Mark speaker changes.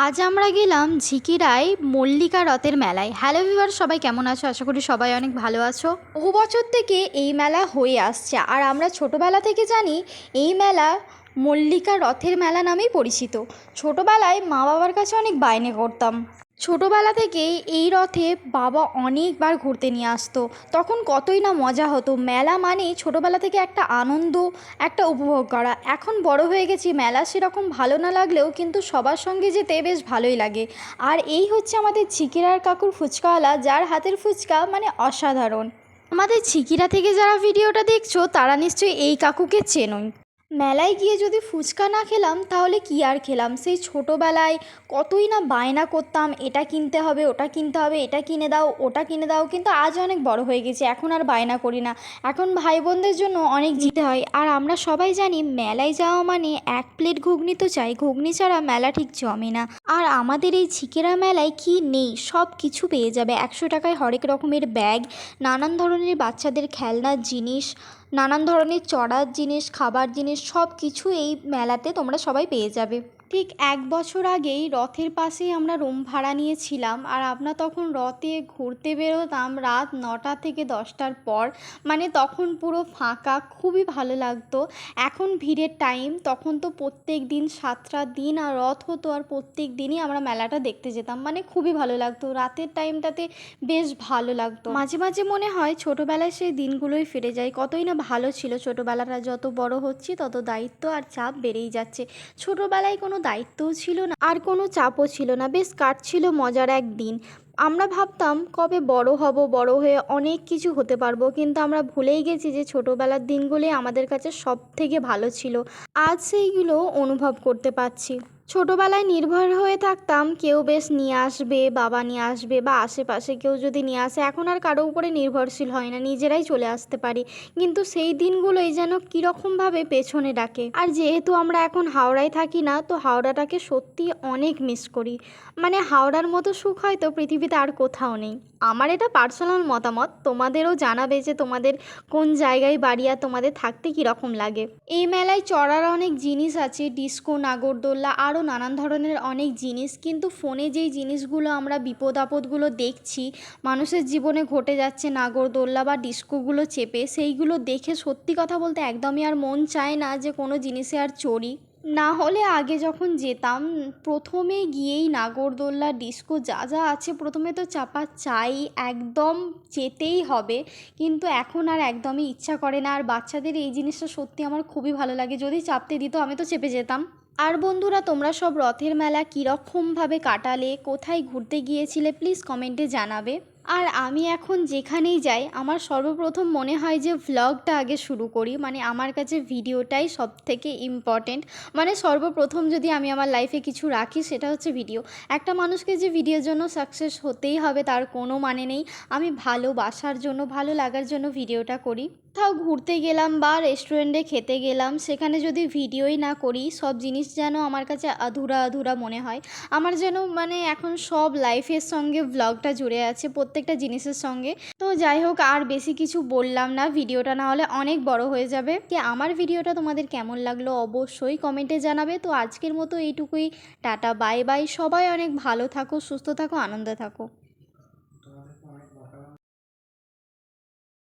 Speaker 1: আজ আমরা গেলাম ঝিকিরায় মল্লিকা রথের মেলায়। হ্যালো ভিভার সবাই কেমন আছো? আশা করি সবাই অনেক ভালো আছো। বহু বছর থেকে এই মেলা হয়ে আসছে, আর আমরা ছোটোবেলা থেকে জানি এই মেলা মল্লিকা রথের মেলা নামেই পরিচিত। ছোটোবেলায় মা বাবার কাছে অনেক বাইনে করতাম। ছোটোবেলা থেকেই এই রথে বাবা অনেকবার ঘুরতে নিয়ে আসতো। তখন কতই না মজা হতো। মেলা মানেই ছোটোবেলা থেকে একটা আনন্দ, একটা উপভোগ করা। এখন বড় হয়ে গেছি, মেলা সেরকম ভালো না লাগলেও কিন্তু সবার সঙ্গে যেতে বেশ ভালোই লাগে। আর এই হচ্ছে আমাদের ছিকিরার কাকুর ফুচকাওয়ালা, যার হাতের ফুচকা মানে অসাধারণ। আমাদের ছিকিরা থেকে যারা ভিডিওটা দেখছ, তারা নিশ্চয়ই এই কাকুকে চেনোই। মেলায় গিয়ে যদি ফুচকা না খেলাম, তাহলে কি আর খেলাম? সেই ছোটোবেলায় কতই না বায়না করতাম, এটা কিনতে হবে, ওটা কিনতে হবে, এটা কিনে দাও, ওটা কিনে দাও, কিন্তু আজ অনেক বড় হয়ে গেছে, এখন আর বায়না করি না। এখন ভাই বোনদের জন্য অনেক জিতে হয়, আর আমরা সবাই জানি মেলায় যাওয়া মানে এক প্লেট ঘুগনি তো চাই, ঘুগনি ছাড়া মেলা ঠিক জমে না। আর আমাদের এই ছিকেরা মেলায় কি নেই, সব কিছু পেয়ে যাবে, একশো টাকায় হরেক রকমের ব্যাগ, নানান ধরনের বাচ্চাদের খেলনার জিনিস নানান ধরনের চড়ার জিনিস খাবার জিনিস সব কিছু এই মেলাতে তোমরা সবাই পেয়ে যাবে। ঠিক এক বছর আগেই রথের পাশেই আমরা রুম ভাড়া নিয়েছিলাম আর আমরা তখন রথে ঘুরতে বেরোতাম রাত নটা থেকে দশটার পর। মানে তখন পুরো ফাঁকা, খুবই ভালো লাগতো। এখন ভিড়ের টাইম তখন তো প্রত্যেক দিন সাতটা দিন আর রথ হতো আর প্রত্যেক দিনই আমরা মেলাটা দেখতে যেতাম। মানে খুবই ভালো লাগতো। রাতের টাইমটাতে বেশ ভালো লাগতো। মাঝে মাঝে মনে হয় ছোটোবেলায় সেই দিনগুলোই ফিরে যায় কতই না ভালো ছিল ছোটোবেলাটা। যত বড় হচ্ছি, তত দায়িত্ব আর চাপ বেড়েই যাচ্ছে। ছোটোবেলায় কোনো দায়িত্বও ছিল না, আর কোনো চাপও ছিল না। বেশ কাটছিল মজার একদিন। আমরা ভাবতাম, কবে বড় হব, বড় হয়ে অনেক কিছু হতে পারব, কিন্তু আমরা ভুলেই গেছি যে ছোটোবেলার দিনগুলি আমাদের কাছে সব থেকে ভালো ছিল। আজ সেইগুলো অনুভব করতে পারছি। ছোটোবেলায় নির্ভর হয়ে থাকতাম, কেউ বেশ নিয়ে আসবে, বাবা নিয়ে আসবে বা আশেপাশে কেউ যদি নিয়ে আসে, এখন আর কারও উপরে নির্ভরশীল হয় না, নিজেরাই চলে আসতে পারি। কিন্তু সেই দিনগুলোই যেন কীরকমভাবে পেছনে ডাকে। আর যেহেতু আমরা এখন হাওড়ায় থাকি না, তো হাওড়াটাকে সত্যি অনেক মিস করি। মানে হাওড়ার মতো সুখ হয়তো পৃথিবীতে আর কোথাও নেই। আমার এটা পার্সোনাল মতামত। তোমাদেরও জানাবে যে তোমাদের কোন জায়গায় বাড়ি আর তোমাদের থাকতে কীরকম লাগে। এই মেলায় চড়ার অনেক জিনিস আছে। ডিস্কো, নাগরদোল্লা, আরও নানান ধরনের অনেক জিনিস, কিন্তু ফোনে যেই জিনিসগুলো আমরা বিপদ আপদগুলো দেখছি, মানুষের জীবনে ঘটে যাচ্ছে নাগরদোল্লা বা ডিস্কোগুলো চেপে, সেইগুলো দেখে সত্যি কথা বলতে একদমই আর মন চায় না যে কোনো জিনিসে আর চড়ি। না হলে আগে যখন যেতাম, প্রথমে গিয়েই নাগরদোল্লা ডিস্কো যা যা আছে প্রথমে তো চাপা চাই, একদম যেতেই হবে, কিন্তু এখন আর একদমই ইচ্ছা করে না। আর বাচ্চাদের এই জিনিসটা সত্যি আমার খুবই ভালো লাগে। যদি চাপতে দিত আমি তো চেপে যেতাম। আর বন্ধুরা তোমরা সব রথের মেলা কীরকমভাবে কাটালে কোথায় ঘুরতে গিয়েছিলে প্লিজ কমেন্টে জানাবে। আর আমি এখন যেখানেই যাই, আমার সর্বপ্রথম মনে হয় যে ভ্লগটা আগে শুরু করি। মানে আমার কাছে ভিডিওটাই সব থেকে ইম্পর্টেন্ট মানে সর্বপ্রথম যদি আমি আমার লাইফে কিছু রাখি, সেটা হচ্ছে ভিডিও একটা মানুষকে যে ভিডিওর জন্য সাকসেস হতেই হবে, তার কোনো মানে নেই। আমি ভালোবাসার জন্য, ভালো লাগার জন্য ভিডিওটা করি। কোথাও ঘুরতে গেলাম বা রেস্টুরেন্টে খেতে গেলাম, সেখানে যদি ভিডিওই না করি, সব জিনিস যেন আমার কাছে আধুরা আধুরা মনে হয়। আমার যেন মানে এখন সব লাইফের সঙ্গে ভ্লগটা জুড়ে আছে। প্রত্যেকটা জিনিসের সঙ্গে। তো যাই হোক, আর বেশি কিছু বললাম না। ভিডিওটা না হলে অনেক বড় হয়ে যাবে। যে আমার ভিডিওটা তোমাদের কেমন লাগল অবশ্যই কমেন্টে জানাবে। তো আজকের মতো এইটুকুই। টাটা, বাই বাই। সবাই অনেক ভালো থাকো, সুস্থ থাকো, আনন্দে থাকো।